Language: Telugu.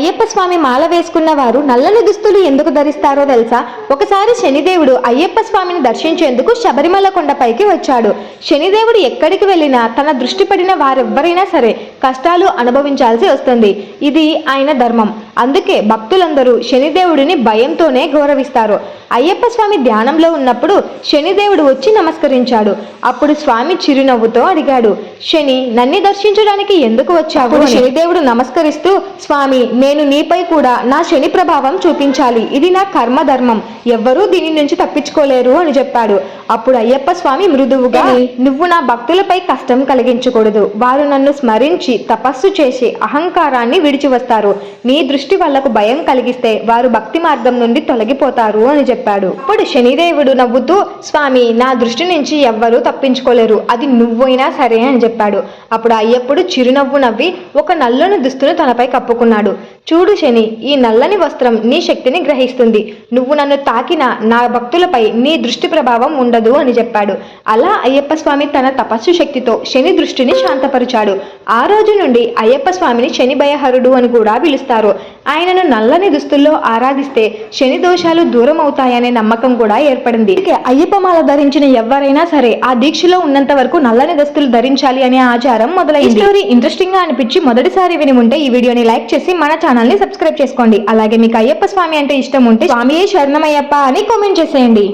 అయ్యప్ప స్వామి మాల వేసుకున్న వారు నల్లని దుస్తులు ఎందుకు ధరిస్తారో తెలుసా? ఒకసారి శనిదేవుడు అయ్యప్ప స్వామిని దర్శించేందుకు శబరిమల కొండపైకి వచ్చాడు. శనిదేవుడు ఎక్కడికి వెళ్ళినా తన దృష్టి పడిన వారెవ్వరైనా సరే కష్టాలు అనుభవించాల్సి వస్తుంది. ఇది ఆయన ధర్మం. అందుకే భక్తులందరూ శనిదేవుడిని భయంతోనే గౌరవిస్తారు. అయ్యప్ప స్వామి ధ్యానంలో ఉన్నప్పుడు శనిదేవుడు వచ్చి నమస్కరించాడు. అప్పుడు స్వామి చిరునవ్వుతో అడిగాడు శని నన్ను దర్శించడానికి ఎందుకు వచ్చావు. శనిదేవుడు నమస్కరిస్తూ స్వామి నేను నీపై కూడా నా శని ప్రభావం చూపించాలి. ఇది నా కర్మ ధర్మం ఎవ్వరూ దీని నుంచి తప్పించుకోలేరు అని చెప్పాడు. అప్పుడు అయ్యప్ప స్వామి మృదువుగా నువ్వు నా భక్తులపై కష్టం కలిగించకూడదు. వారు నన్ను స్మరించి తపస్సు చేసి అహంకారాన్ని విడిచి వస్తారు నీ దృష్టి వాళ్ళకు భయం కలిగిస్తే వారు భక్తి మార్గం నుండి తొలగిపోతారు అని చెప్పాడు. అప్పుడు శనిదేవుడు నవ్వుతూ స్వామి నా దృష్టి నుంచి ఎవ్వరూ తప్పించుకోలేరు. అది నువ్వైనా సరే అని చెప్పాడు. అప్పుడు అయ్యప్పుడు చిరునవ్వు నవ్వి ఒక నల్లని దుస్తును తనపై కప్పుకున్నాడు. చూడు శని ఈ నల్లని వస్త్రం నీ శక్తిని గ్రహిస్తుంది. నువ్వు నన్ను తాకిన నా భక్తులపై నీ దృష్టి ప్రభావం ఉండదు అని చెప్పాడు. అలా అయ్యప్ప స్వామి తన తపస్సు శక్తితో శని దృష్టిని శాంతపరిచాడు. ఆ రోజు నుండి అయ్యప్ప స్వామిని శని భయహరుడు అని కూడా పిలుస్తారు. ఆయనను నల్లని దుస్తుల్లో ఆరాధిస్తే శని దోషాలు దూరం అవుతాయనే నమ్మకం కూడా ఏర్పడింది. అందుకే అయ్యప్ప మాల ధరించిన ఎవరైనా సరే ఆ దీక్షలో ఉన్నంత వరకు నల్లని దుస్తులు ధరించాలి అనే ఆచారం మొదలైంది. స్టోరీ ఇంట్రెస్టింగ్గా అనిపించి మొదటిసారి విని ఉంటే ఈ వీడియోని లైక్ చేసి మన ఛానల్ని సబ్స్క్రైబ్ చేసుకోండి. అలాగే మీకు అయ్యప్ప స్వామి అంటే ఇష్టం ఉంటే స్వామియే శరణమయ్యప్ప అని కామెంట్ చేసేయండి.